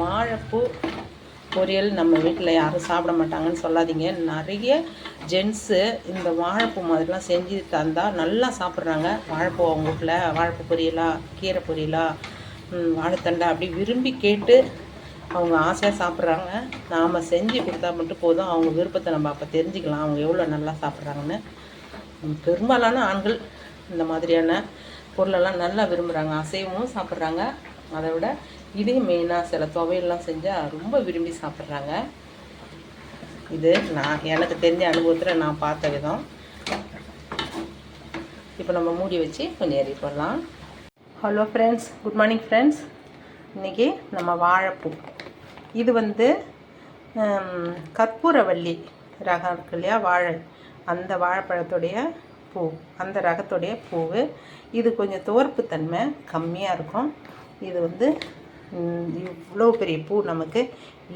வாழைப்பூ பொரியல் நம்ம வீட்டில் யாரும் சாப்பிட மாட்டாங்கன்னு சொல்லாதீங்க. நிறைய ஜென்ஸு இந்த வாழைப்பூ மாதிரிலாம் செஞ்சு தந்தால் நல்லா சாப்பிட்றாங்க. வாழைப்பூ அவங்க வீட்டில் வாழைப்பூ பொரியலா கீரை பொரியலா வாழைத்தண்டை அப்படி விரும்பி கேட்டு அவங்க ஆசையாக சாப்பிட்றாங்க. நாம் செஞ்சு கொடுத்தா மட்டும் போதும். அவங்க விருப்பத்தை நம்ம அப்போ தெரிஞ்சுக்கலாம். அவங்க எவ்வளோ நல்லா சாப்பிட்றாங்கன்னு. பெரும்பாலான ஆண்கள் இந்த மாதிரியான பொருளெல்லாம் நல்லா விரும்புகிறாங்க அசைவமும் சாப்பிட்றாங்க. அதை விட இதையும் மெயினாக சில துவையெல்லாம் செஞ்சால் ரொம்ப விரும்பி சாப்பிட்றாங்க. இது நான் எனக்கு தெரிஞ்ச அனுபவத்தில் நான் பார்த்த விதம். இப்போ நம்ம மூடி வச்சு கொஞ்சம் ஏறி போடலாம். Hello friends good morning friends இன்றைக்கி நம்ம வாழைப்பூ. இது வந்து கற்பூரவள்ளி ரகம் இருக்கு இல்லையா வாழை. அந்த வாழைப்பழத்துடைய பூ அந்த ரகத்துடைய பூவு. இது கொஞ்சம் துவர்ப்புத்தன்மை கம்மியாக இருக்கும். இது வந்து இவ்வளோ பெரிய பூ நமக்கு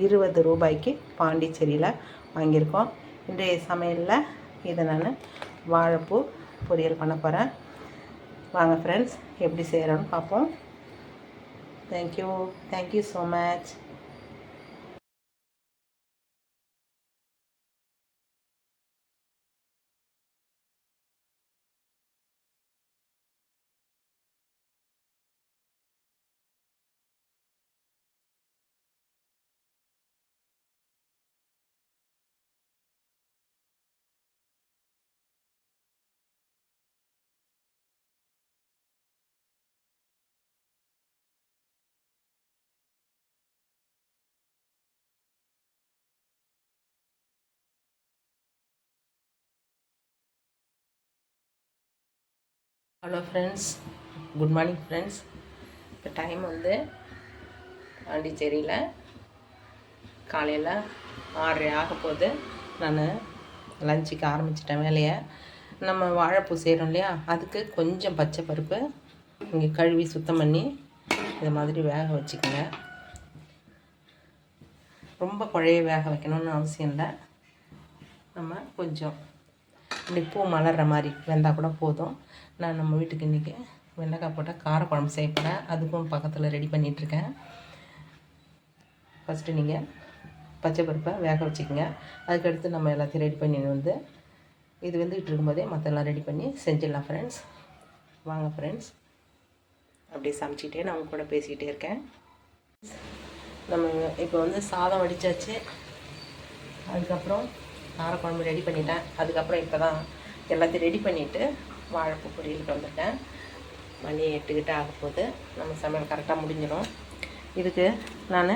இருபது ரூபாய்க்கு பாண்டிச்சேரியில் வாங்கியிருக்கோம். இன்றைய சமையலில் இதை நான் வாழைப்பூ பொரியல் பண்ண போகிறேன் வாங்க ஃப்ரெண்ட்ஸ் எப்படி செய்கிறோன்னு பார்ப்போம். Thank you thank you so much hello friends good morning friends இப்போ டைம் வந்து பாண்டிச்சேரியில் காலையில் ஆறரை ஆக போகுது. நான் லஞ்சுக்கு ஆரம்பிச்சிட்டேன் வேலையை. நம்ம வாழைப்பூ செய்கிறோம் இல்லையா? அதுக்கு கொஞ்சம் பச்சை பருப்பு இங்கே கழுவி சுத்தம் பண்ணி இது மாதிரி வேக வச்சுக்கோங்க. ரொம்ப குழைய வேக வைக்கணும்னு அவசியம் இல்லை. நம்ம கொஞ்சம் இப்படி பூ மலர்ற மாதிரி வெந்தால் கூட போதும். நான் நம்ம வீட்டுக்கு இன்றைக்கி வெண்டைக்காய் போட்டால் காரக்குழம்பு குழம்பு போகிறேன் அதுக்கும் பக்கத்தில் ரெடி பண்ணிகிட்ருக்கேன் ஃபஸ்ட்டு நீங்கள் பச்சை பருப்பை வேக வச்சுக்கோங்க. அதுக்கடுத்து நம்ம எல்லாத்தையும் ரெடி பண்ணி வந்து இது வந்துக்கிட்டு இருக்கும்போதே மற்றெல்லாம் ரெடி பண்ணி செஞ்சிடலாம் ஃப்ரெண்ட்ஸ் வாங்க ஃப்ரெண்ட்ஸ் அப்படியே சமைச்சிக்கிட்டே நான் உங்க கூட பேசிக்கிட்டே இருக்கேன். நம்ம இப்போ வந்து சாதம் வடித்தாச்சு அதுக்கப்புறம் காரக்குழம்பு ரெடி பண்ணிட்டேன். அதுக்கப்புறம் இப்போ தான் எல்லாத்தையும் ரெடி பண்ணிவிட்டு வாழைப்பூ பொரியலுக்கு வந்துட்டேன். மணி எட்டுக்கிட்ட ஆக போகுது. நம்ம சமையல் கரெக்டாக முடிஞ்சிடும். இதுக்கு நான்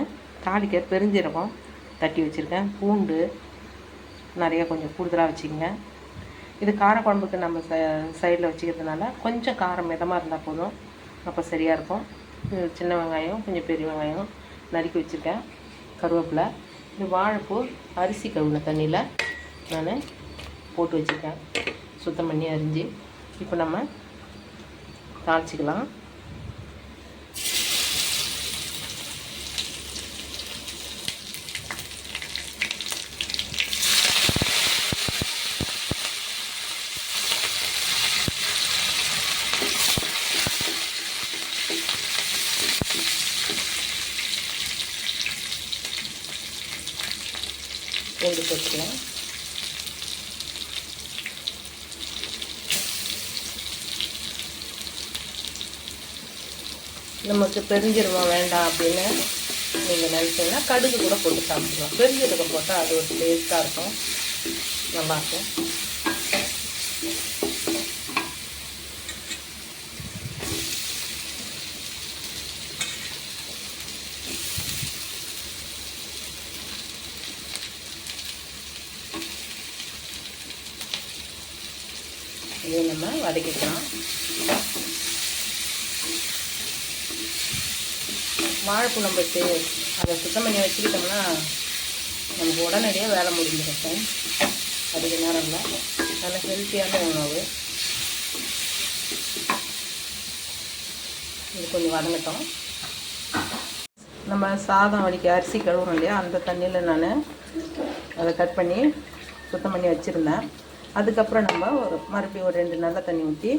தாளிக்க பெருஞ்சீரகம் தட்டி வச்சுருக்கேன். பூண்டு நிறைய கொஞ்சம் கூடுதலாக வச்சுக்கோங்க. இது காரக்குழம்புக்கு நம்ம ச சைடில் வச்சுக்கிறதுனால கொஞ்சம் காரம் மிதமாக இருந்தால் போதும். அப்போ சரியாக இருக்கும். சின்ன வெங்காயம் கொஞ்சம் பெரிய வெங்காயம் நறுக்கி வச்சுருக்கேன். கருவேப்பிலை. இது வாழைப்பூ அரிசி கழுவின தண்ணியில் நான் போட்டு வச்சுருக்கேன். சுத்தம் பண்ணி அரிஞ்சு. இப்போ நம்ம தாளிச்சிக்கலாம். பூண்டு நமக்கு பெருஞ்சீரகம் வேண்டாம் அப்படின்னு நீங்கள் நினச்சிங்கன்னா கடுகு கூட போட்டு சாப்பிடலாம். பெருஞ்சீரகம் போட்டால் அது ஒரு டேஸ்ட்டாக இருக்கும். நல்லாயிருக்கும் இதை நம்ம வதக்கிக்கலாம். வாழைப்பூ நம்ம அதை சுத்தம் பண்ணி வச்சுக்கிட்டோம்னா நமக்கு உடனடியாக வேலை முடிஞ்சிருக்கும் அதிக நேரம் இல்லை. நல்ல ஹெல்த்தியான உணவு. இது கொஞ்சம் வதங்கட்டும். நம்ம சாதம் வடிக்க அரிசி கழுவுறோம் இல்லையா? அந்த தண்ணியில் நான் அதை கட் பண்ணி சுத்தம் பண்ணி வச்சுருந்தேன். அதுக்கப்புறம் நம்ம ஒரு மறுபடியும் ஒரு ரெண்டு நல்ல தண்ணி ஊற்றி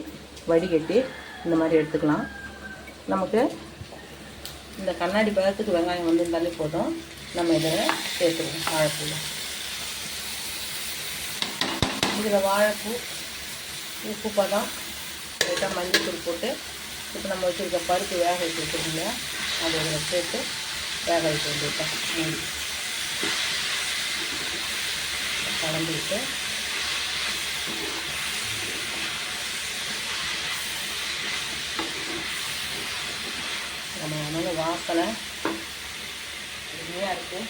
வடிகட்டி இந்த மாதிரி எடுத்துக்கலாம். நமக்கு இந்த கண்ணாடி பதத்துக்கு வெங்காயம் வந்திருந்தாலே போதும் நம்ம இதில் சேர்த்துருவோம் வாழைப்பூ. இதில் வாழைப்பூ உப்பு பதம் லைட்டாக மஞ்சள் போட்டு இப்போ நம்ம வச்சுருக்க பருப்பு வேக வச்சு வச்சுருக்கோங்க. அதை இதில் சேர்த்து வேக வச்சு வேண்டியதான் கலந்துக்கிட்டு நம்ம வந்து வாசலை அருமையாக இருக்குது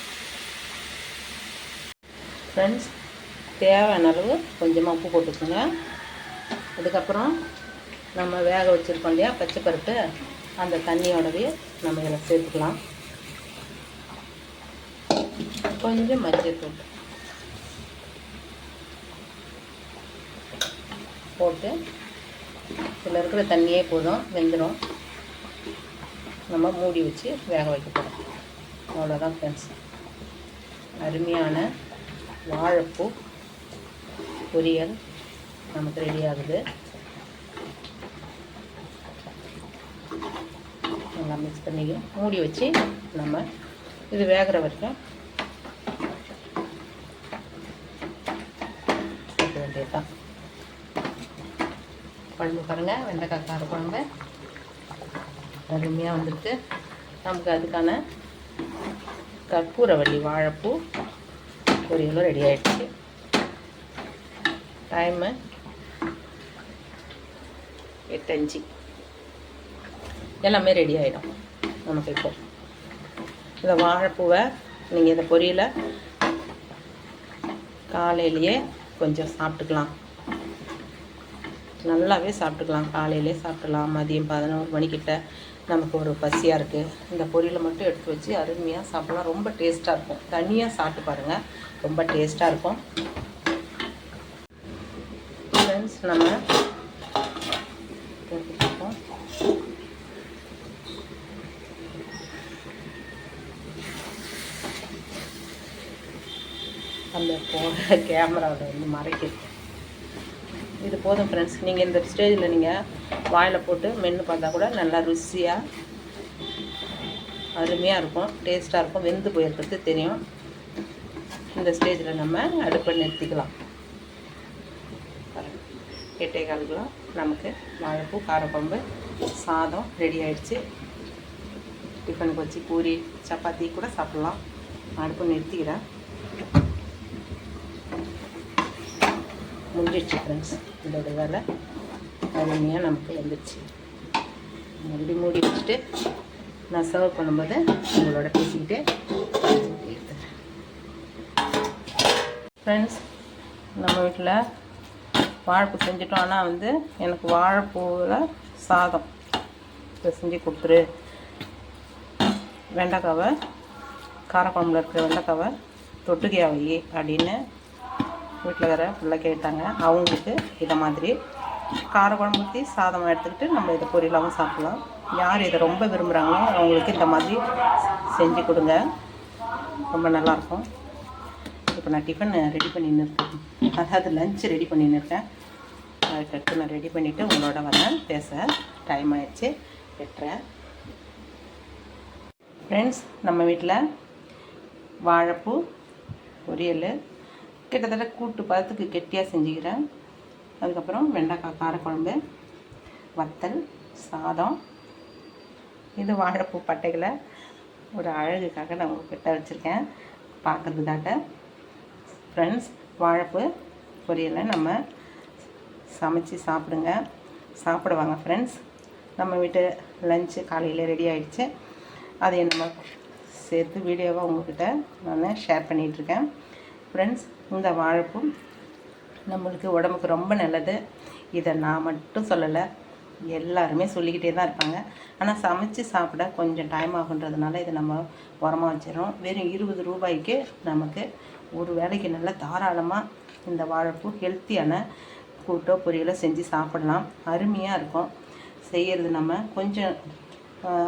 ஃப்ரெண்ட்ஸ் தேவையான அளவு கொஞ்சமாக உப்பு போட்டுக்கோங்க. அதுக்கப்புறம் நம்ம வேக வச்சுருக்கோம் இல்லையா பச்சை பருப்பு அந்த தண்ணியோடவே நம்ம இதில் சேர்த்துக்கலாம். கொஞ்சம் மஞ்சள் தூள் போட்டு இதில் இருக்கிற தண்ணியே போதும் வெந்துடும் நம்ம மூடி வச்சு வேக வைக்க போகிறோம் அவ்வளோதான் ஃப்ரெண்ட்ஸ் அருமையான வாழைப்பூ பொரியல் நமக்கு ரெடி ஆகுது. நல்லா மிக்ஸ் பண்ணி மூடி வச்சு நம்ம இது வேகிற வரைக்கும் வைக்க வேண்டியதுதான் குழம்பு பாருங்கள் வெண்டைக்காய் கார குழம்பு. அருமையாக வந்துட்டு நமக்கு அதுக்கான கற்பூரவள்ளி வாழைப்பூ பொரியலும் ரெடி ஆகிடுச்சு டைமு எட்டஞ்சு. எல்லாமே ரெடி ஆகிடும் நமக்கு இப்போ. இந்த வாழைப்பூவை நீங்கள் இந்த பொரியலை காலையிலேயே கொஞ்சம் சாப்பிட்டுக்கலாம். நல்லாவே சாப்பிட்டுக்கலாம். காலையிலே சாப்பிட்டுக்கலாம் மதியம் பதினோரு மணிக்கிட்ட நமக்கு ஒரு பசியாக இருக்குது இந்த பொரியலை மட்டும் எடுத்து வச்சு அருமையாக சாப்பிட்லாம். ரொம்ப டேஸ்ட்டாக இருக்கும். தனியாக சாப்பிட்டு பாருங்கள் ரொம்ப டேஸ்ட்டாக இருக்கும். ஃப்ரெண்ட்ஸ் நம்ம அந்த போகிற கேமராவில் வந்து மறைக்குது இது போதும் ஃப்ரெண்ட்ஸ் நீங்கள் இந்த ஸ்டேஜில் நீங்கள் வாயில் போட்டு மென்று பார்த்தா கூட நல்லா ருசியாக அருமையாக இருக்கும். டேஸ்ட்டாக இருக்கும். வெந்து போயிருக்கிறது தெரியும். இந்த ஸ்டேஜில் நம்ம அடுப்பை நிறுத்திக்கலாம். எட்டே காலுக்குலாம் நமக்கு வாழைப்பூ காரக்குழம்பு சாதம் ரெடி ஆயிடுச்சு. டிஃபனுக்கு வச்சு பூரி சப்பாத்தி கூட சாப்பிட்லாம். அடுப்பு நிறுத்திக்கிறேன். முடிஞ்சிடுச்சு ஃப்ரெண்ட்ஸ் இதோட வேலை. அருமையாக நமக்கு வந்துடுச்சு. மறுபடியும் மூடி வச்சுட்டு நான் சர்வ் பண்ணும்போது உங்களோட பேசிக்கிட்டு ஃப்ரெண்ட்ஸ் நம்ம வீட்டில் வாழைப்பூ செஞ்சிட்டோம். ஆனால் வந்து எனக்கு வாழைப்பூவில் சாதம். இதை செஞ்சு கொடுத்துரு. வெண்டைக்காவை காரக்குழம்புல இருக்கிற வெண்டைக்காவை தொட்டுக்கையா வை அப்படின்னு வீட்டில் வேறு பிள்ளை கேட்டாங்க. அவங்களுக்கு இதை மாதிரி காரக்குழம்பு ஊற்றி சாதம் எடுத்துக்கிட்டு நம்ம இதை பொரியலாகவும் சாப்பிட்லாம். யார் இதை ரொம்ப விரும்புகிறாங்களோ அவங்களுக்கு இந்த மாதிரி செஞ்சு கொடுங்க. ரொம்ப நல்லாயிருக்கும் இப்போ நான் டிஃபன் ரெடி பண்ணின்னு இருக்கேன். அதாவது லஞ்ச் ரெடி பண்ணின்னு இருக்கேன். அதுக்கடுத்து நான் ரெடி பண்ணிவிட்டு உங்களோட வரேன் பேச டைம் ஆயிடுச்சு. வெட்டுறேன் ஃப்ரெண்ட்ஸ் நம்ம வீட்டில் வாழைப்பூ பொரியல் கிட்டத்தட்ட கூட்டு பதத்துக்கு கெட்டியாக செஞ்சுக்கிறேன். அதுக்கப்புறம் வெண்டைக்காய் காரக்குழம்பு வத்தல் சாதம். இது வாழைப்பூ பட்டைகளை ஒரு அழகுக்காக நான் உங்கள்கிட்ட வச்சுருக்கேன். பார்க்குறதுக்காக. ஃப்ரெண்ட்ஸ் வாழைப்பூ பொரியலை நம்ம சமைச்சு சாப்பிடுங்க. சாப்பிடுவாங்க ஃப்ரெண்ட்ஸ் நம்ம வீட்டு லஞ்சு காலையில் ரெடி ஆகிடுச்சு அதை நம்ம சேர்த்து வீடியோவாக உங்கள்கிட்ட நான் ஷேர் பண்ணிகிட்ருக்கேன் ஃப்ரெண்ட்ஸ் இந்த வாழைப்பூ நம்மளுக்கு உடம்புக்கு ரொம்ப நல்லது. இதை நான் மட்டும் சொல்லலை. எல்லாருமே சொல்லிக்கிட்டே தான் இருப்பாங்க. ஆனால் சமைச்சு சாப்பிட கொஞ்சம் டைம் ஆகுன்றதுனால இதை நம்ம உரமாக வச்சிடறோம். வெறும் இருபது ரூபாய்க்கு நமக்கு ஒரு வேலைக்கு நல்லா தாராளமாக இந்த வாழைப்பூ ஹெல்த்தியான கூட்டோ பொரியலோ செஞ்சு சாப்பிடலாம். அருமையாக இருக்கும். செய்கிறது நம்ம கொஞ்சம்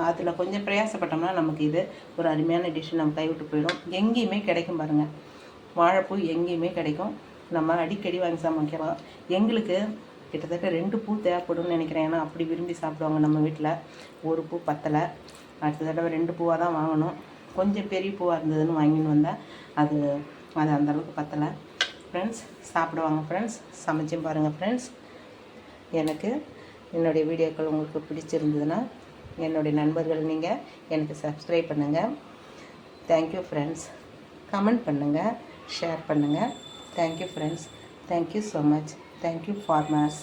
அதில் கொஞ்சம் பிரயாசப்பட்டோம்னா நமக்கு இது ஒரு அருமையான டிஷ்ஷு நம்ம கைவிட்டு போயிடும். எங்கேயுமே கிடைக்கும் பாருங்கள் வாழைப்பூ எங்கேயுமே கிடைக்கும். நம்ம அடிக்கடி வாங்கி சமைக்கலாம் எங்களுக்கு கிட்டத்தட்ட ரெண்டு பூ தேவைப்படும்னு நினைக்கிறேன். ஏன்னா அப்படி விரும்பி சாப்பிடுவாங்க நம்ம வீட்டில் ஒரு பூ பத்தலை. அடுத்த தடவை ரெண்டு பூவாக தான் வாங்கணும். கொஞ்சம் பெரிய பூவாக இருந்ததுன்னு வாங்கின்னு வந்தேன். அது அது அந்தளவுக்கு பத்தலை. ஃப்ரெண்ட்ஸ் சாப்பிடுவாங்க ஃப்ரெண்ட்ஸ் சமைச்சும் பாருங்கள் ஃப்ரெண்ட்ஸ் எனக்கு என்னுடைய வீடியோக்கள் உங்களுக்கு பிடிச்சிருந்ததுன்னா என்னுடைய நண்பர்கள் நீங்கள் எனக்கு சப்ஸ்கிரைப் பண்ணுங்கள் தேங்க்யூ ஃப்ரெண்ட்ஸ் கமெண்ட் பண்ணுங்கள் ஷேர் பண்ணுங்கள் thank you friends thank you so much thank you farmers